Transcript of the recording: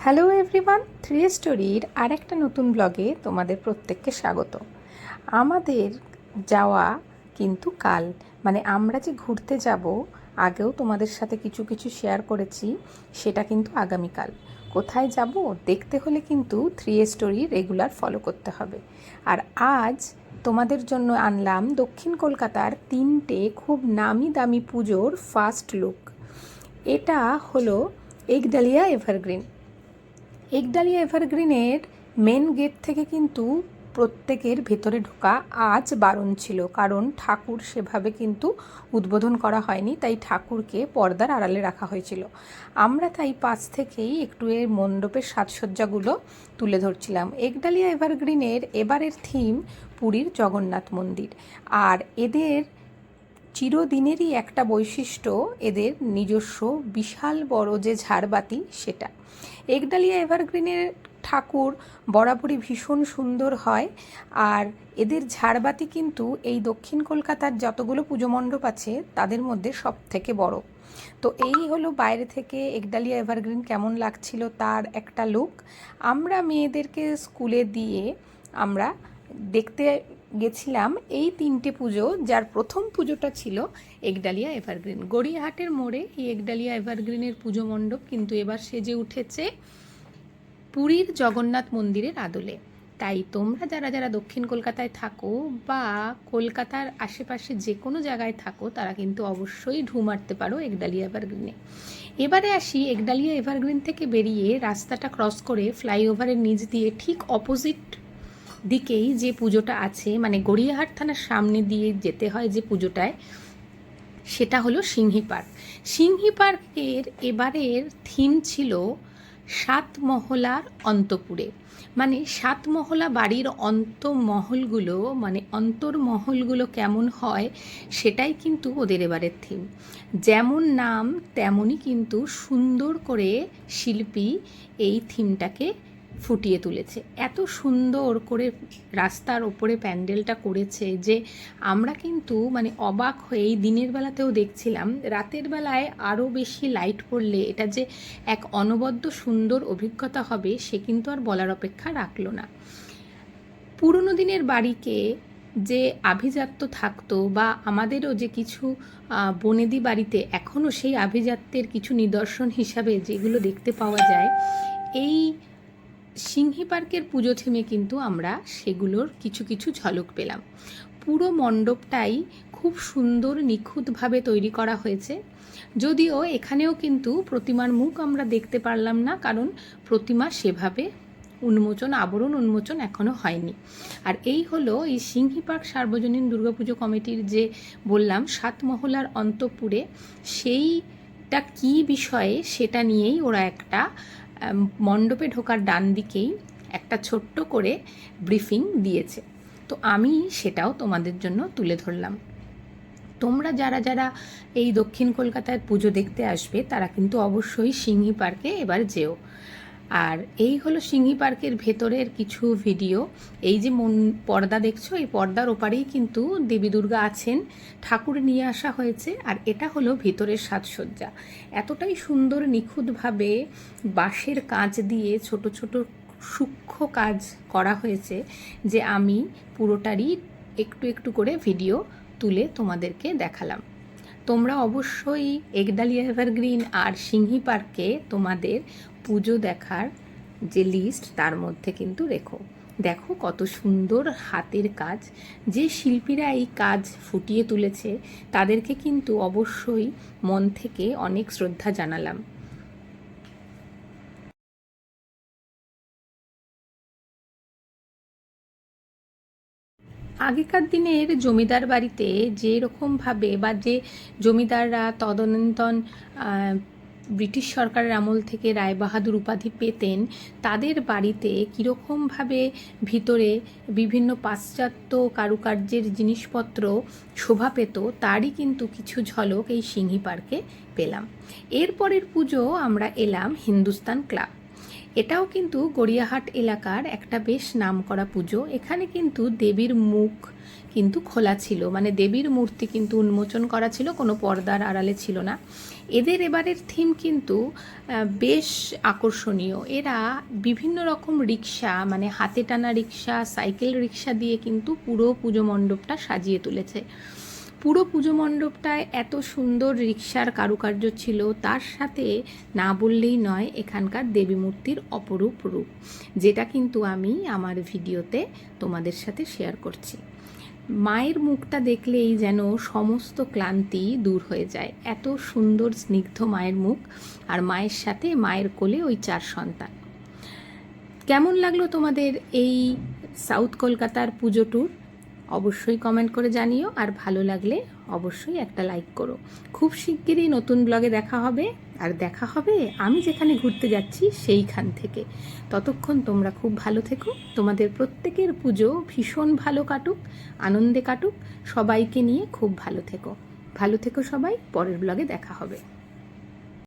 Hello everyone three স্টোরির আর একটা নতুন ব্লগে তোমাদের প্রত্যেককে স্বাগত। আমাদের যাওয়া কিন্তু কাল মানে আমরা যে ঘুরতে যাব, আগেও তোমাদের সাথে কিছু কিছু শেয়ার করেছি, সেটা কিন্তু আগামীকাল। কোথায় যাব দেখতে হলে কিন্তু থ্রি স্টোরি রেগুলার ফলো করতে হবে। আর আজ তোমাদের জন্য আনলাম দক্ষিণ কলকাতার তিনটে খুব নামি দামি পুজোর ফার্স্ট লুক এটা হলো এগডালিয়া এভারগ্রিন একডালিয়া এভারগ্রিনের মেন গেট থেকে কিন্তু প্রত্যেকের ভেতরে ঢোকা আজ বারণ ছিল, কারণ ঠাকুর সেভাবে কিন্তু উদ্বোধন করা হয়নি, তাই ঠাকুরকে পর্দার আড়ালে রাখা হয়েছিল। আমরা তাই পাশ থেকেই একটু এর মণ্ডপের সাজসজ্জাগুলো তুলে ধরছিলাম। একডালিয়া এভারগ্রিনের এবারের থিম পুরীর জগন্নাথ মন্দির। আর এদের চিরদিনেরই একটা বৈশিষ্ট্য এদের নিজস্ব বিশাল বড় যে ঝাড়বাতি সেটা। একডালিয়া এভারগ্রিনের ঠাকুর বরাবরই ভীষণ সুন্দর হয় আর এদের ঝাড়বাতি কিন্তু এই দক্ষিণ কলকাতার যতগুলো পুজো মণ্ডপ আছে তাদের মধ্যে সব থেকে বড়। তো এই হলো বাইরে থেকে একডালিয়া এভারগ্রিন কেমন লাগছিল তার একটা লুক আমরা মেয়েদেরকে স্কুলে দিয়ে আমরা দেখতে গেছিলাম, এই তিনটে পুজো, যার প্রথম পুজোটা ছিল একডালিয়া এভারগ্রিন। গড়িয়াহাটের মোড়ে এই একডালিয়া এভারগ্রিনের পুজো মণ্ডপ কিন্তু এবার সেজে উঠেছে পুরীর জগন্নাথ মন্দিরের আদলে। তাই তোমরা যারা যারা দক্ষিণ কলকাতায় থাকো বা কলকাতার আশেপাশে যে কোনো জায়গায় থাকো, তারা কিন্তু অবশ্যই ঢু মারতে পারো একডালিয়া এভারগ্রিনে। এবারে আসি একডালিয়া এভারগ্রিন থেকে বেরিয়ে রাস্তাটা ক্রস করে ফ্লাইওভারের নিচ দিয়ে ঠিক অপোজিট দিকেই যে পুজোটা আছে মানে গড়িয়াহাট থানার সামনে দিয়ে যেতে হয় যে পুজোটায়, সেটা হলো সিংহি পার্ক। সিংহি পার্কের এবারের থিম ছিল সাত মহলার অন্তপুরে। মানে সাত মহলা বাড়ির অন্তমহলগুলো মানে অন্তর্মহলগুলো কেমন হয়, সেটাই কিন্তু ওদের এবারের থিম যেমন নাম, তেমনই কিন্তু সুন্দর করে শিল্পী এই থিমটাকে ফুটিয়ে তুলেছে। এত সুন্দর করে রাস্তার ওপরে প্যান্ডেলটা করেছে যে আমরা কিন্তু মানে অবাক হয়ে এই দিনের বেলাতেও দেখছিলাম, রাতের বেলায় আরও বেশি লাইট পড়লে এটা যে এক অনবদ্য সুন্দর অভিজ্ঞতা হবে সে কিন্তু আর বলার অপেক্ষা রাখল না। পুরনো দিনের বাড়িকে যে আভিজাত্য থাকতো বা আমাদেরও যে কিছু বনেদি বাড়িতে এখনও সেই আভিজাত্যের কিছু নিদর্শন হিসাবে যেগুলো দেখতে পাওয়া যায়, এই সিংহি পার্কের পুজো থেমে কিন্তু আমরা সেগুলোর কিছু কিছু ঝলক পেলাম। পুরো মণ্ডপটাই খুব সুন্দর নিখুঁতভাবে তৈরি করা হয়েছে। যদিও এখানেও কিন্তু প্রতিমার মুখ আমরা দেখতে পারলাম না, কারণ প্রতিমা সেভাবে উন্মোচন, আবরণ উন্মোচন এখনও হয়নি। আর এই হলো এই সিংহি পার্ক সার্বজনীন দুর্গাপুজো কমিটির যে বললাম সাত মহলার অন্তপুরে সেইটা কী বিষয়ে সেটা নিয়েই ওরা একটা মণ্ডপে ঢোকার ডান দিকেই একটা ছোট্ট করে ব্রিফিং দিয়েছে। তো আমি সেটাও তোমাদের জন্য তুলে ধরলাম। তোমরা যারা যারা এই দক্ষিণ কলকাতায় পুজো দেখতে আসবে, তারা কিন্তু অবশ্যই সিংহি পার্কে এবার যেও। আর এই হলো সিংহি পার্কের ভেতরের কিছু ভিডিও। এই যে মন পর্দা দেখছ, এই পর্দার ওপারেই কিন্তু দেবী দুর্গা আছেন, ঠাকুর নিয়ে আসা হয়েছে, আর এটা হলো ভেতরের সাজসজ্জা। এতটাই সুন্দর নিখুঁতভাবে বাঁশের কাঁচ দিয়ে ছোট ছোট সূক্ষ্ম কাজ করা হয়েছে যে আমি পুরোটারই একটু একটু করে ভিডিও তুলে তোমাদেরকে দেখালাম। তোমরা অবশ্যই একডালিয়া এভারগ্রিন আর সিংহি পার্কে তোমাদের পুজো দেখার যে লিস্ট তার মধ্যে কিন্তু রেখো। দেখো কত সুন্দর হাতের কাজ। যে শিল্পীরা এই কাজ ফুটিয়ে তুলেছে, তাদেরকে কিন্তু অবশ্যই মন থেকে অনেক শ্রদ্ধা জানালাম। আগেকার দিনের জমিদার বাড়িতে যে রকমভাবে বা যে জমিদাররা তদনন্তন ব্রিটিশ সরকারের আমল থেকে রায়বাহাদুর উপাধি পেতেন, তাদের বাড়িতে কীরকমভাবে ভিতরে বিভিন্ন পাশ্চাত্য কারুকার্যের জিনিসপত্র শোভা পেত, তারই কিন্তু কিছু ঝলক এই সিংহি পার্কে পেলাম। এরপরের পুজো আমরা এলাম হিন্দুস্তান ক্লাব। এটাও কিন্তু গড়িয়াহাট এলাকার একটা বেশ নামকরা পুজো। এখানে কিন্তু দেবীর মুখ কিন্তু খোলা ছিল। মানে দেবীর মূর্তি কিন্তু উন্মোচন করা ছিল, কোনো পর্দার আড়ালে ছিল না। এদের এবারের থিম কিন্তু বেশ আকর্ষণীয়। এরা বিভিন্ন রকম রিক্সা মানে হাতে টানা রিক্সা, সাইকেল রিক্সা দিয়ে কিন্তু পুরো পুজো মণ্ডপটা সাজিয়ে তুলেছে। পুরো পুজো মণ্ডপটায় এত সুন্দর রিক্সার কারুকার্য ছিল, তার সাথে না বললেই নয় এখানকার দেবী মূর্তির অপরূপ রূপ, যেটা কিন্তু আমি আমার ভিডিওতে তোমাদের সাথে শেয়ার করছি। মায়ের মুখটা দেখলেই যেন সমস্ত ক্লান্তি দূর হয়ে যায়। এত সুন্দর স্নিগ্ধ মায়ের মুখ আর মায়ের সাথে মায়ের কোলে ওই চার সন্তান। কেমন লাগল তোমাদের এই সাউথ কলকাতার পুজো ট্যুর অবশ্যই কমেন্ট করে জানিও, আর ভালো লাগলে অবশ্যই একটা লাইক করো। খুব শিগগিরই নতুন ব্লগে দেখা হবে, আর দেখা হবে আমি যেখানে ঘুরতে যাচ্ছি সেইখান থেকে। ততক্ষণ তোমরা খুব ভালো থেকো, তোমাদের প্রত্যেকের পুজো ভীষণ ভালো কাটুক, আনন্দে কাটুক, সবাইকে নিয়ে খুব ভালো থেকো। ভালো থেকো সবাই, পরের ব্লগে দেখা হবে।